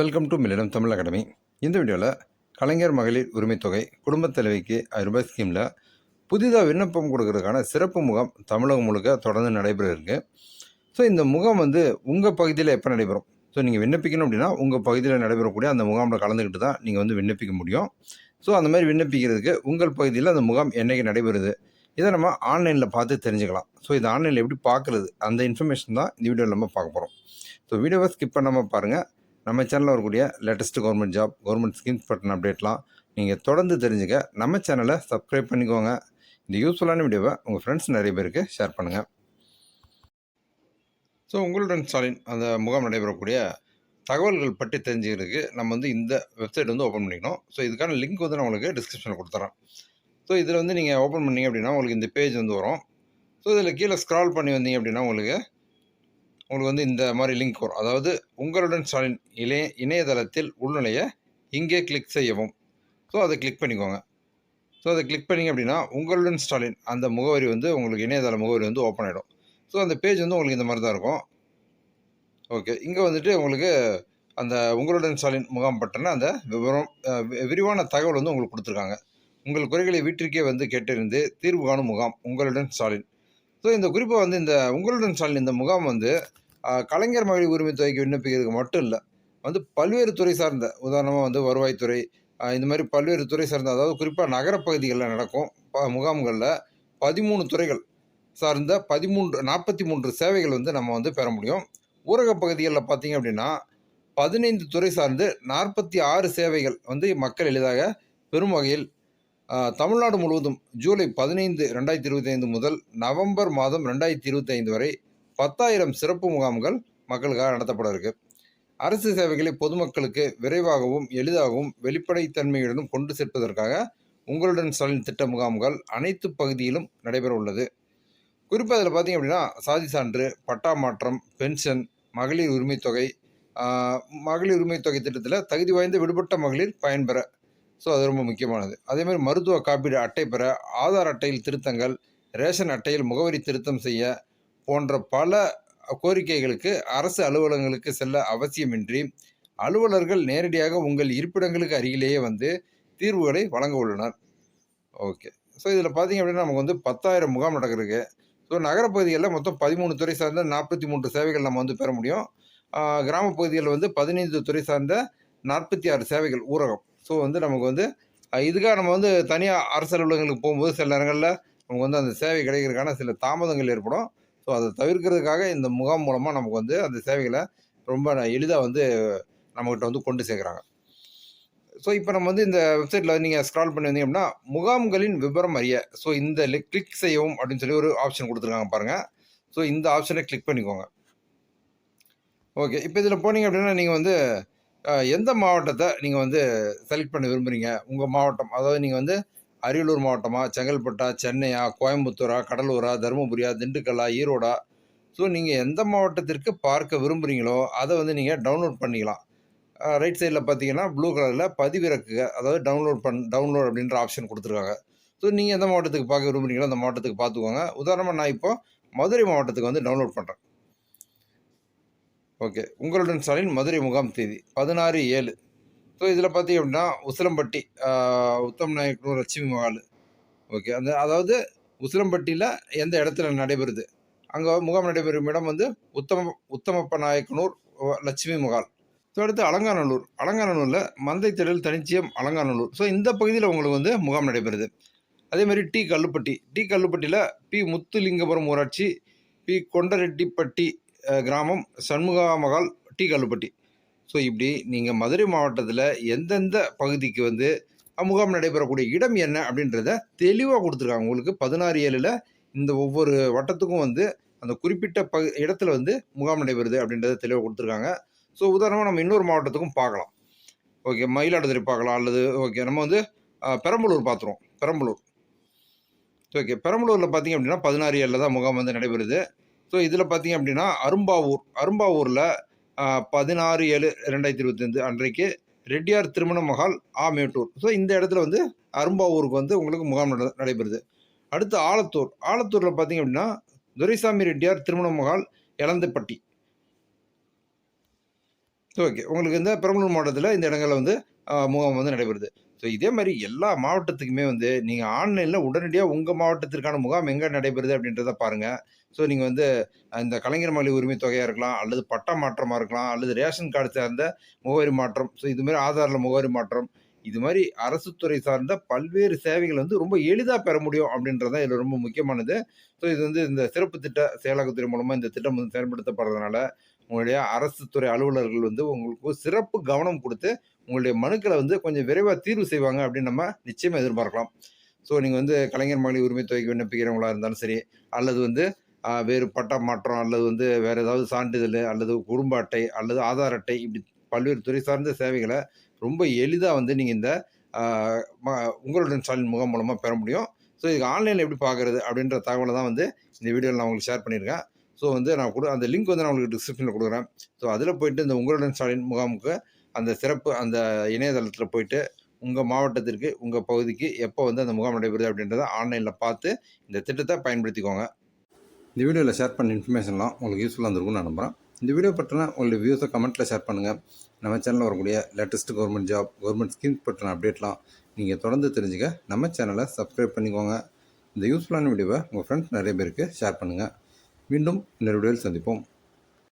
Welcome to millennium Tamil academy இந்த வீடியோவில் கலைஞர் மகளிர் உரிமைத்தொகை குடும்பத் தலைவிக்கு ஆயிரம் ரூபாய் ஸ்கீமில் புதிதாக விண்ணப்பம் கொடுக்கறதுக்கான சிறப்பு முகாம் தமிழகம் முழுக்க தொடர்ந்து நடைபெற இருக்கு ஸோ இந்த முகாம் வந்து உங்கள் பகுதியில் எப்போ நடைபெறும்? ஸோ நீங்கள் விண்ணப்பிக்கணும் அப்படின்னா உங்கள் பகுதியில் நடைபெறக்கூடிய அந்த முகாமில் கலந்துக்கிட்டு தான் நீங்கள் வந்து விண்ணப்பிக்க முடியும். ஸோ அந்த மாதிரி விண்ணப்பிக்கிறதுக்கு உங்கள் பகுதியில் அந்த முகாம் என்னைக்கு நடைபெறுது? இதை நம்ம ஆன்லைனில் பார்த்து தெரிஞ்சுக்கலாம். ஸோ இது ஆன்லைனில் எப்படி பார்க்குறது? அந்த இன்ஃபர்மேஷன் தான் இந்த வீடியோவில் நம்ம பார்க்க போகிறோம் ஸோ வீடியோவை ஸ்கிப் பண்ணாமல் பாருங்கள் நம்ம சேனலில் வரக்கூடிய latest government job government schemes பற்றின அப்டேட்லாம் நீங்கள் தொடர்ந்து தெரிஞ்சுக்க நம்ம சேனலை சப்ஸ்கிரைப் பண்ணிக்கோங்க. இந்த யூஸ்ஃபுல்லான வீடியோவை உங்கள் ஃப்ரெண்ட்ஸ் நிறைய பேருக்கு ஷேர் பண்ணுங்கள் ஸோ உங்களுடன் ஸ்டாலின் அந்த முகாம் நடைபெறக்கூடிய தகவல்கள் பற்றி தெரிஞ்சுக்கிறதுக்கு நம்ம வந்து இந்த வெப்சைட் வந்து ஓப்பன் பண்ணிக்கணும். ஸோ இதுக்கான லிங்க் வந்து நான் உங்களுக்கு டிஸ்கிரிப்ஷனில் கொடுத்துறேன். ஸோ இதில் வந்து நீங்கள் ஓப்பன் பண்ணிங்க அப்படின்னா உங்களுக்கு இந்த பேஜ் வந்து வரும். ஸோ இதில் கீழே ஸ்க்ரால் பண்ணி வந்தீங்க அப்படின்னா உங்களுக்கு உங்களுக்கு வந்து இந்த மாதிரி லிங்க் வரும். அதாவது உங்களுடன் ஸ்டாலின் இளைய இணையதளத்தில் உள்நுழைய இங்கே கிளிக் செய்யவும். ஸோ அதை கிளிக் பண்ணிக்கோங்க. ஸோ அதை கிளிக் பண்ணிங்க அப்படின்னா உங்களுடன் ஸ்டாலின் அந்த முகவரி வந்து உங்களுக்கு இணையதள முகவரி வந்து ஓப்பன் ஆகிடும் ஸோ அந்த பேஜ் வந்து உங்களுக்கு இந்த மாதிரி தான் இருக்கும். ஓகே இங்கே வந்துட்டு உங்களுக்கு அந்த உங்களுடன் ஸ்டாலின் முகாம் பட்டன அந்த விவரம் வி- விரிவான தகவல் வந்து உங்களுக்கு கொடுத்துருக்காங்க. உங்கள் குறைகளை வீட்டிற்கே வந்து கேட்டறிந்து தீர்வு காணும் முகாம் உங்களுடன் ஸ்டாலின் ஸோ இந்த குறிப்பாக வந்து இந்த உங்களுடன் ஸ்டாலின் இந்த முகாம் வந்து கலைஞர் மகளிர் உரிமை தொகைக்கு விண்ணப்பிக்கிறதுக்கு மட்டும் இல்லை வந்து பல்வேறு துறை சார்ந்த உதாரணமாக வந்து வருவாய்த்துறை இந்த மாதிரி பல்வேறு துறை சார்ந்த அதாவது குறிப்பாக நகரப்பகுதிகளில் நடக்கும் ப முகாம்களில் பதிமூணு துறைகள் சார்ந்த பதிமூன்று நாற்பத்தி மூன்று சேவைகள் வந்து நம்ம வந்து பெற முடியும். ஊரக பகுதிகளில் பார்த்தீங்க அப்படின்னா பதினைந்து துறை சார்ந்து நாற்பத்தி ஆறு சேவைகள் வந்து மக்கள் எளிதாக பெறும் வகையில் தமிழ்நாடு முழுவதும் ஜூலை பதினைந்து ரெண்டாயிரத்தி இருபத்தி ஐந்து முதல் நவம்பர் மாதம் ரெண்டாயிரத்தி இருபத்தி ஐந்து வரை பத்தாயிரம் சிறப்பு முகாம்கள் மக்களுக்காக நடத்தப்பட இருக்கு. அரசு சேவைகளை பொதுமக்களுக்கு விரைவாகவும் எளிதாகவும் வெளிப்படைத்தன்மையுடனும் கொண்டு சேர்ப்பதற்காக உங்களுடன் ஸ்டாலின் திட்ட முகாம்கள் அனைத்து பகுதியிலும் நடைபெற உள்ளது. குறிப்பாக அதில் பார்த்தீங்க அப்படின்னா சாதி சான்று பட்டா மாற்றம் பென்ஷன் மகளிர் உரிமைத்தொகை மகளிர் உரிமைத்தொகை திட்டத்தில் தகுதி வாய்ந்த விடுபட்ட மகளிர் பயன்பெற ஸோ அது ரொம்ப முக்கியமானது. அதேமாதிரி மருத்துவ காப்பீடு அட்டை பெற ஆதார் அட்டையில் திருத்தங்கள் ரேஷன் அட்டையில் முகவரி திருத்தம் செய்ய போன்ற பல கோரிக்கைகளுக்கு அரசு அலுவலகங்களுக்கு செல்ல அவசியமின்றி அலுவலர்கள் நேரடியாக உங்கள் இருப்பிடங்களுக்கு அருகிலேயே வந்து தீர்வுகளை வழங்க உள்ளனர். ஓகே. ஸோ இதில் பார்த்தீங்க அப்படின்னா நமக்கு வந்து பத்தாயிரம் முகாம் நடக்கிறதுக்கு ஸோ நகரப்பகுதிகளில் மொத்தம் பதிமூணு துறை சார்ந்த நாற்பத்தி மூன்று சேவைகள் நம்ம வந்து பெற முடியும். ஆஹ் கிராமப் பகுதிகளில் வந்து பதினைந்து துறை சார்ந்த நாற்பத்தி ஆறு சேவைகள் ஊரகம். ஸோ வந்து நமக்கு வந்து இதுக்காக நம்ம வந்து தனியாக அரசு அலுவலகங்களுக்கு போகும்போது சில நேரங்களில் நமக்கு வந்து அந்த சேவை கிடைக்கிறதுக்கான சில தாமதங்கள் ஏற்படும். ஸோ அதை தவிர்க்கிறதுக்காக இந்த முகாம் மூலமாக நமக்கு வந்து அந்த சேவைகளை ரொம்ப எளிதாக வந்து நம்மகிட்ட வந்து கொண்டு சேர்க்குறாங்க. ஸோ இப்போ நம்ம வந்து இந்த வெப்சைட்டில் நீங்கள் ஸ்க்ரால் பண்ணி வந்தீங்க அப்படின்னா முகாம்களின் விவரம் அறிய ஸோ இந்த கிளிக் செய்யவும் அப்படின்னு சொல்லி ஒரு ஆப்ஷன் கொடுத்துருக்காங்க பாருங்கள் ஸோ இந்த ஆப்ஷனை கிளிக் பண்ணிக்கோங்க. ஓகே இப்போ இதில் போனீங்க அப்படின்னா நீங்கள் வந்து எந்த மாவட்டத்தை நீங்கள் வந்து செலக்ட் பண்ண விரும்புகிறீங்க உங்கள் மாவட்டம் அதாவது நீங்கள் வந்து அரியலூர் மாவட்டமா செங்கல்பட்டா சென்னையா கோயம்புத்தூரா கடலூரா தருமபுரியா திண்டுக்கல்லா ஈரோடா. ஸோ நீங்கள் எந்த மாவட்டத்திற்கு பார்க்க விரும்புகிறீங்களோ அதை வந்து நீங்கள் டவுன்லோட் பண்ணிக்கலாம். ரைட் சைடில் பார்த்தீங்கன்னா ப்ளூ கலரில் பதிவிறக்குக அதாவது டவுன்லோட் பண் டவுன்லோட் அப்படின்ற ஆப்ஷன் கொடுத்துருக்காங்க. ஸோ நீங்கள் எந்த மாவட்டத்துக்கு பார்க்க விரும்புறீங்களோ அந்த மாவட்டத்துக்கு பார்த்துக்கோங்க. உதாரணமாக நான் இப்போ மதுரை மாவட்டத்துக்கு வந்து டவுன்லோட் பண்ணுறேன் ஓகே உங்களுடன் ஸ்டாலின் மதுரை முகாம் தேதி பதினாறு ஏழு. ஸோ இதில் பார்த்தீங்க அப்படின்னா உசிலம்பட்டி உத்தம் நாயக்கனூர் லட்சுமி மகால் ஓகே. அந்த அதாவது உசிலம்பட்டியில் எந்த இடத்துல நடைபெறுது? அங்கே முகாம் நடைபெறும் இடம் வந்து உத்தம உத்தமப்ப நாயக்கனூர் லட்சுமி மகால் ஸோ அடுத்து அலங்காநல்லூர். அலங்காநல்லூரில் மந்தை திடல் தனிச்சியம் அலங்காநல்லூர். ஸோ இந்த பகுதியில் உங்களுக்கு வந்து முகாம் நடைபெறுது. அதே மாதிரி டி கல்லுப்பட்டி. டி கல்லுப்பட்டியில் பி முத்துலிங்கபுரம் ஊராட்சி பி கொண்டரெட்டிப்பட்டி கிராமம் சண்முகா மகால் டி கல்லுப்பட்டி. ஸோ இப்படி நீங்கள் மதுரை மாவட்டத்தில் எந்தெந்த பகுதிக்கு வந்து முகாம் நடைபெறக்கூடிய இடம் என்ன அப்படின்றத தெளிவாக கொடுத்துருக்காங்க. உங்களுக்கு பதினாறு ஏழில் இந்த ஒவ்வொரு வட்டத்துக்கும் வந்து அந்த குறிப்பிட்ட பகு இடத்துல வந்து முகாம் நடைபெறுது அப்படின்றத தெளிவாக கொடுத்துருக்காங்க. ஸோ உதாரணமாக நம்ம இன்னொரு மாவட்டத்துக்கும் பார்க்கலாம். ஓகே மயிலாடுதுறை பார்க்கலாம். அல்லது ஓகே நம்ம வந்து பெரம்பலூர் பார்த்துருவோம். பெரம்பலூர். ஓகே பெரம்பலூரில் பார்த்தீங்க அப்படின்னா பதினாறு ஏழில் தான் முகாம் வந்து நடைபெறுது. ஸோ இதில் பார்த்தீங்க அப்படின்னா அரும்பாவூர். அரும்பாவூரில் பதினாறு ஏழு ரெண்டாயிரத்தி இருபத்தஞ்சு அன்றைக்கு ரெட்டியார் திருமண மகால் ஆ மேட்டூர் ஸோ இந்த இடத்துல வந்து அரும்பாவூருக்கு வந்து உங்களுக்கு முகாம் நடைபெறுது அடுத்து ஆலத்தூர் ஆலத்தூரில் பார்த்தீங்க அப்படின்னா துரைசாமி ரெட்டியார் திருமண மகால் இளந்தப்பட்டி ஓகே. உங்களுக்கு இந்த பெரம்பலூர் மாவட்டத்தில் இந்த இடங்களில் வந்து முகாம் வந்து நடைபெறுது. ஸோ இதே மாதிரி எல்லா மாவட்டத்துக்குமே வந்து நீங்கள் ஆன்லைனில் உடனடியாக உங்கள் மாவட்டத்திற்கான முகாம் எங்கே நடைபெறுது அப்படின்றத பாருங்கள் ஸோ நீங்கள் வந்து இந்த கலைஞர் மகளிர் உரிமை தொகையாக இருக்கலாம், அல்லது பட்டா மாற்றமாக இருக்கலாம், அல்லது ரேஷன் கார்டு சார்ந்த முகவரி மாற்றம். ஸோ இதுமாரி ஆதாரில் முகவரி மாற்றம். இது மாதிரி அரசு துறை சார்ந்த பல்வேறு சேவைகள் வந்து ரொம்ப எளிதாக பெற முடியும் அப்படின்றது தான் இதில் ரொம்ப முக்கியமானது. ஸோ இது வந்து இந்த சிறப்பு திட்ட செயலாக்கத்துறை மூலமாக இந்த திட்டம் வந்து செயல்படுத்தப்படுறதுனால, உங்களுடைய அரசு துறை அலுவலர்கள் வந்து உங்களுக்கு சிறப்பு கவனம் கொடுத்து உங்களுடைய மனுக்களை வந்து கொஞ்சம் விரைவாக தீர்வு செய்வாங்க அப்படின்னு நம்ம நிச்சயமாக எதிர்பார்க்கலாம். ஸோ நீங்கள் வந்து கலைஞர் மகளிர் உரிமை தொகைக்கு விண்ணப்பிக்கிறவங்களா இருந்தாலும் சரி, அல்லது வந்து வேறு பட்டா மாற்றம், அல்லது வந்து வேறு ஏதாவது சான்றிதழ், அல்லது குடும்ப அட்டை, அல்லது ஆதார் அட்டை இப்படி பல்வேறு துறை சார்ந்த சேவைகளை ரொம்ப எளிதாக வந்து நீங்கள் இந்த உங்களுடன் ஸ்டாலின் முகாம் மூலமாக பெற முடியும். ஸோ இதுக்கு ஆன்லைனில் எப்படி பார்க்கறது அப்படின்ற தகவலை தான் வந்து இந்த வீடியோவில் நான் உங்களுக்கு ஷேர் பண்ணியிருக்கேன். ஸோ வந்து நான் கொடு அந்த லிங்க் வந்து நான் உங்களுக்கு டிஸ்கிரிப்ஷனில் கொடுக்குறேன் ஸோ அதில் போயிட்டு இந்த உங்களுடன் ஸ்டாலின் முகாமுக்கு அந்த சிறப்பு அந்த இணையதளத்தில் போயிட்டு, உங்கள் மாவட்டத்திற்கு, உங்கள் பகுதிக்கு எப்போ வந்து அந்த முகாம் நடைபெறுது அப்படின்றத ஆன்லைனில் பார்த்து இந்த திட்டத்தை பயன்படுத்திக்கோங்க. இந்த வீடியோவில் ஷேர் பண்ண இன்ஃபர்மேஷன்லாம் உங்களுக்கு யூஸ்ஃபுல்லாக இருந்திருக்கும்னு நான் இந்த வீடியோ பற்றினா உங்களுடைய வியூஸை கமெண்ட்டில் ஷேர் பண்ணுங்க. நம்ம சேனலில் வரக்கூடிய latest government job, government schemes பற்றின அப்டேட்லாம் நீங்கள் தொடர்ந்து தெரிஞ்சுக்க நம்ம சேனலை சப்ஸ்கிரைப் பண்ணிக்கோங்க. இந்த யூஸ்ஃபுல்லான வீடியோவை உங்கள் ஃப்ரெண்ட்ஸ் நிறைய பேருக்கு ஷேர் பண்ணுங்கள் மீண்டும் இன்னொரு வீடியோவில் சந்திப்போம்.